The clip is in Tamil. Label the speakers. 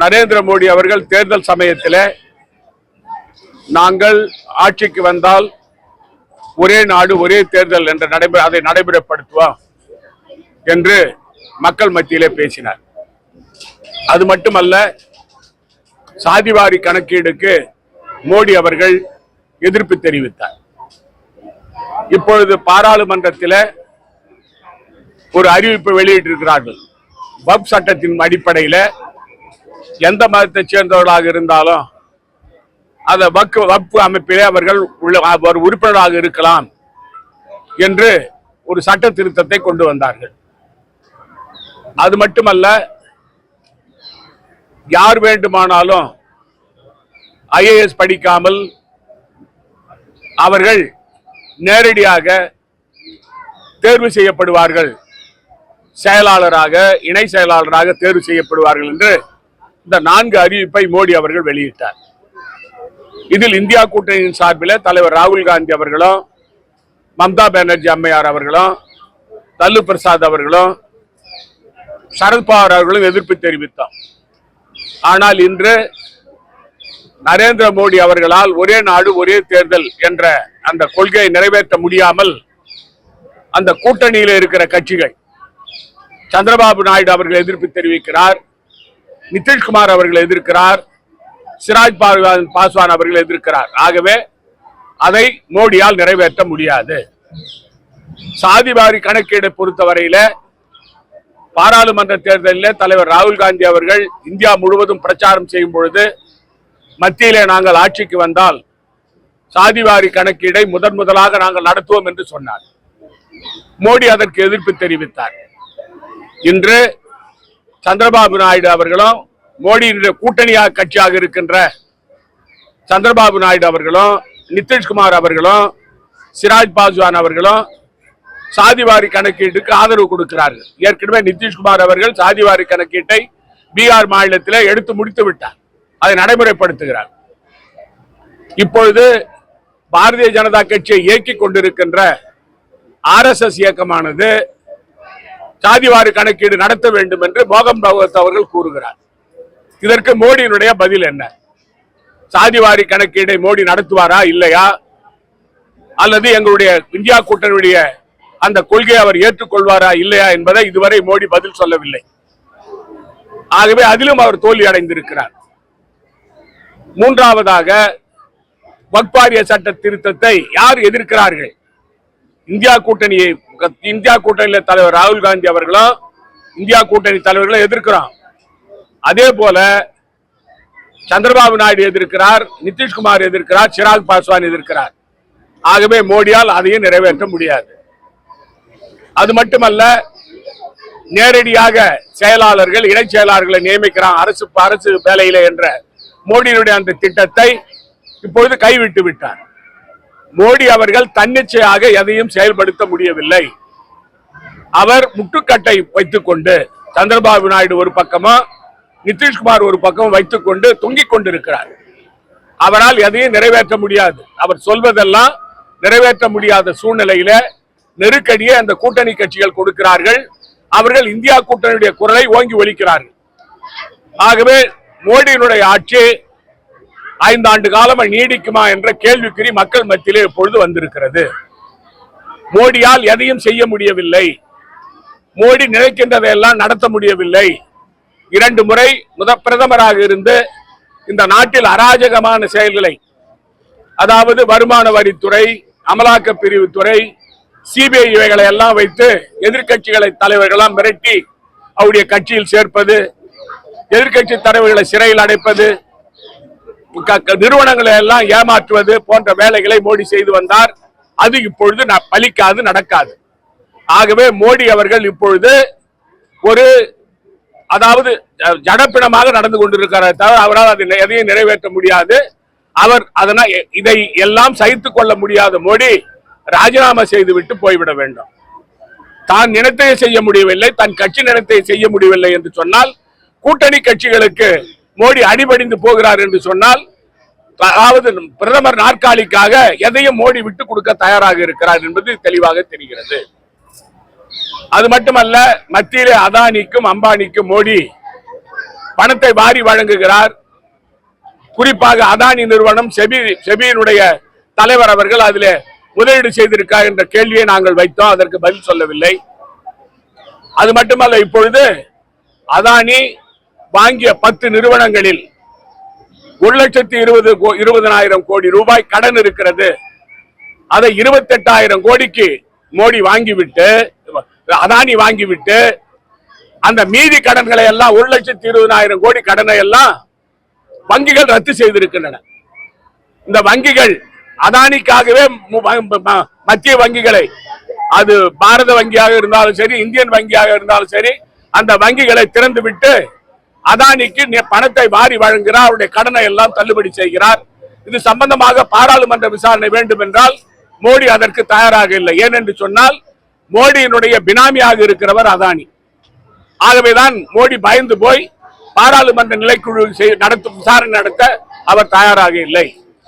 Speaker 1: நரேந்திர மோடி அவர்கள் தேர்தல் சமயத்தில் நாங்கள் ஆட்சிக்கு வந்தால் ஒரே நாடு ஒரே தேர்தல் என்ற நடைபெற அதை நடைமுறைப்படுத்துவோம் என்று மக்கள் மத்தியிலே பேசினார். அது மட்டுமல்ல சாதிவாரி கணக்கீடுக்கு மோடி அவர்கள் எதிர்ப்பு தெரிவித்தார். இப்பொழுது பாராளுமன்றத்தில் ஒரு அறிவிப்பு வெளியிட்டிருக்கிறார்கள். வப் சட்டத்தின் அடிப்படையில் எந்த மதத்தை சேர்ந்தவர்களாக இருந்தாலும் அந்த வக்கு வப்பு அமைப்பிலே அவர்கள் உள்ள ஒரு உறுப்பினராக இருக்கலாம் என்று ஒரு சட்ட திருத்தத்தை கொண்டு வந்தார்கள். அது மட்டுமல்ல யார் வேண்டுமானாலும் ஐஏஎஸ் படிக்காமல் அவர்கள் நேரடியாக தேர்வு செய்யப்படுவார்கள். செயலாளராக இணை செயலாளராக தேர்வு செய்யப்படுவார்கள் என்று இந்த நான்கு அறிவிப்பை மோடி அவர்கள் வெளியிட்டார். இதில் இந்தியா கூட்டணியின் சார்பில் தலைவர் ராகுல் காந்தி அவர்களும் மம்தா பானர்ஜி அம்மையார் அவர்களும் லல்லு பிரசாத் அவர்களும் சரத்பவார் அவர்களும் எதிர்ப்பு தெரிவித்தோம். ஆனால் இன்று நரேந்திர மோடி அவர்களால் ஒரே நாடு ஒரே தேர்தல் என்ற அந்த கொள்கையை நிறைவேற்ற முடியாமல் அந்த கூட்டணியில் இருக்கிற கட்சிகள் சந்திரபாபு நாயுடு அவர்கள் எதிர்ப்பு தெரிவிக்கிறார். நிதிஷ்குமார் அவர்கள் எதிர்க்கிறார். சிராஜ் பாஸ்வான் பாஸ்வான் அவர்கள் எதிர்க்கிறார். ஆகவே அதை மோடியால் நிறைவேற்ற முடியாது. சாதிவாரி கணக்கீடை பொறுத்தவரையில பாராளுமன்ற தேர்தலில் தலைவர் ராகுல் காந்தி அவர்கள் இந்தியா முழுவதும் பிரச்சாரம் செய்யும் பொழுது மத்தியிலே நாங்கள் ஆட்சிக்கு வந்தால் சாதிவாரி கணக்கீடை முதன் முதலாக நாங்கள் நடத்துவோம் என்று சொன்னார். மோடி அதற்கு எதிர்ப்பு தெரிவித்தார். இன்று சந்திரபாபு நாயுடு அவர்களும் மோடியினுடைய கூட்டணியாக கட்சியாக இருக்கின்ற சந்திரபாபு நாயுடு அவர்களும் நிதிஷ்குமார் அவர்களும் சிராஜ் பாஸ்வான் அவர்களும் சாதிவாரி கணக்கீட்டுக்கு ஆதரவு கொடுக்கிறார்கள். ஏற்கனவே நிதிஷ்குமார் அவர்கள் சாதிவாரி கணக்கீட்டை பீகார் மாநிலத்தில் எடுத்து முடித்து விட்டார். அதை நடைமுறைப்படுத்துகிறார். இப்பொழுது பாரதிய ஜனதா கட்சியை இயக்கி கொண்டிருக்கின்ற ஆர் இயக்கமானது சாதிவாரி கணக்கீடு நடத்த வேண்டும் என்று மோகன் பகவத் அவர்கள் கூறுகிறார். இதற்கு மோடியினுடைய பதில் என்ன? சாதிவாரி கணக்கீடை மோடி நடத்துவாரா இல்லையா? அல்லது எங்களுடைய இந்தியா கூட்டணியுடைய அந்த கொள்கையை அவர் ஏற்றுக்கொள்வாரா இல்லையா என்பதை இதுவரை மோடி பதில் சொல்லவில்லை. ஆகவே அதிலும் அவர் தோல்வி அடைந்திருக்கிறார். மூன்றாவதாக வக்பாரிய சட்ட திருத்தத்தை யார் எதிர்க்கிறார்கள்? இந்தியா கூட்டணியை இந்தியா கூட்டணியில தலைவர் ராகுல் காந்தி அவர்களும் இந்தியா கூட்டணி தலைவர்களும் எதிர்க்கிறோம் அதே போல சந்திரபாபு நாயுடு எதிர்க்கிறார் நிதிஷ்குமார் எதிர்க்கிறார் சிராக் பாஸ்வான் எதிர்க்கிறார். ஆகவே மோடியால் அதையும் நிறைவேற்ற முடியாது. அது மட்டுமல்ல நேரடியாக செயலாளர்கள் இணை செயலாளர்களை நியமிக்கிறான் அரசு அரசு வேலையில என்ற மோடியினுடைய அந்த திட்டத்தை இப்பொழுது கைவிட்டு விட்டார். மோடி அவர்கள் தன்னிச்சையாக எதையும் செயல்படுத்த முடியவில்லை. அவர் முட்டுக்கட்டை வைத்துக் கொண்டு சந்திரபாபு நாயுடு ஒரு பக்கமும் நிதிஷ்குமார் ஒரு பக்கம் வைத்துக் கொண்டு தொங்கிக் கொண்டிருக்கிறார். அவரால் எதையும் நிறைவேற்ற முடியாது. அவர் சொல்வதெல்லாம் நிறைவேற்ற முடியாத சூழ்நிலையில நெருக்கடியை அந்த கூட்டணி கட்சிகள் கொடுக்கிறார்கள். அவர்கள் இந்தியா கூட்டணியுடைய குரலை ஓங்கி ஒழிக்கிறார்கள் ஆகவே மோடியினுடைய ஆட்சி ஐந்தாண்டு காலம் நீடிக்குமா என்ற கேள்விக்குறி மக்கள் மத்தியிலே இப்பொழுது வந்திருக்கிறது. மோடியால் எதையும் செய்ய முடியவில்லை. மோடி நினைக்கின்றதையெல்லாம் நடத்த முடியவில்லை. இரண்டு முறை முத பிரதமராக இருந்து இந்த நாட்டில் அராஜகமான செயல்களை அதாவது வருமான வரித்துறை அமலாக்க பிரிவு துறை சிபிஐ இவைகளை எல்லாம் வைத்து எதிர்க்கட்சிகளை தலைவர்களாம் மிரட்டி அவருடைய கட்சியில் சேர்ப்பது எதிர்க்கட்சி தலைவர்களை சிறையில் அடைப்பது நிறுவனங்களை எல்லாம் ஏமாற்றுவது போன்ற வேலைகளை மோடி செய்து வந்தார். அது இப்பொழுது பலிக்காது நடக்காது. ஆகவே மோடி அவர்கள் இப்பொழுது ஒரு அதாவது ஜ- ஜடப்பிணமாக நடந்து கொண்டிருக்கிறார் தவிர அவரால் அது எதையும் நிறைவேற்ற முடியாது. அவர் அதனால் இதை எல்லாம் சகித்து கொள்ள முடியாத மோடி ராஜினாமா செய்துவிட்டு போய்விட வேண்டும். தான் நினைத்ததை செய்ய முடியவில்லை தன் கட்சி நினைத்ததை செய்ய முடியவில்லை என்று சொன்னால் கூட்டணி கட்சிகளுக்கு மோடி அடிபடிந்து போகிறார் என்று சொன்னால் அதாவது பிரதமர் நாற்காலிக்காக எதையும் மோடி விட்டு கொடுக்க தயாராக இருக்கிறார் என்பது தெளிவாக தெரிகிறது. அது மட்டுமல்ல மத்தியிலே அதானிக்கும் அம்பானிக்கும் மோடி பணத்தை வாரி வழங்குகிறார். குறிப்பாக அதானி நிறுவனம் செபி செபியினுடைய தலைவர் அவர்கள் அதில் முதலீடு செய்திருக்கார் என்ற கேள்வியை நாங்கள் வைத்தோம் அதற்கு பதில் சொல்லவில்லை. அது மட்டுமல்ல இப்பொழுது அதானி வாங்கிய பத்து நிறுவனங்களில் ஒரு லட்சத்தி இருபது கோ- இருபதனாயிரம் கோடி ரூபாய் கடன் இருக்கிறது. அதை இருபத்தெட்டாயிரம் கோடிக்கு மோடி வாங்கிவிட்டு அதானி வாங்கிவிட்டு அந்த மீதி கடன்களை எல்லாம் ஒரு லட்சத்தி இருபதாயிரம் கோடி கடனை எல்லாம் வங்கிகள் ரத்து செய்திருக்கின்றன. இந்த வங்கிகள் அதானிக்காகவே மத்திய வங்கிகளை அது பாரத வங்கியாக இருந்தாலும் சரி இந்தியன் வங்கியாக இருந்தாலும் சரி அந்த வங்கிகளை திறந்து விட்டு அதானிக்கு பணத்தை வாரி வழங்குகிறார். அவருடைய கடனை எல்லாம் தள்ளுபடி செய்கிறார். இது சம்பந்தமாக பாராளுமன்ற விசாரணை வேண்டும் என்றால் மோடி அதற்கு தயாராக இல்லை. ஏனென்று சொன்னால் மோடியினுடைய பினாமியாக இருக்கிறவர் அதானி. ஆகவேதான் மோடி பயந்து போய் பாராளுமன்ற நிலைக்குழு நடத்தும் விசாரணை நடத்த அவர் தயாராக இல்லை.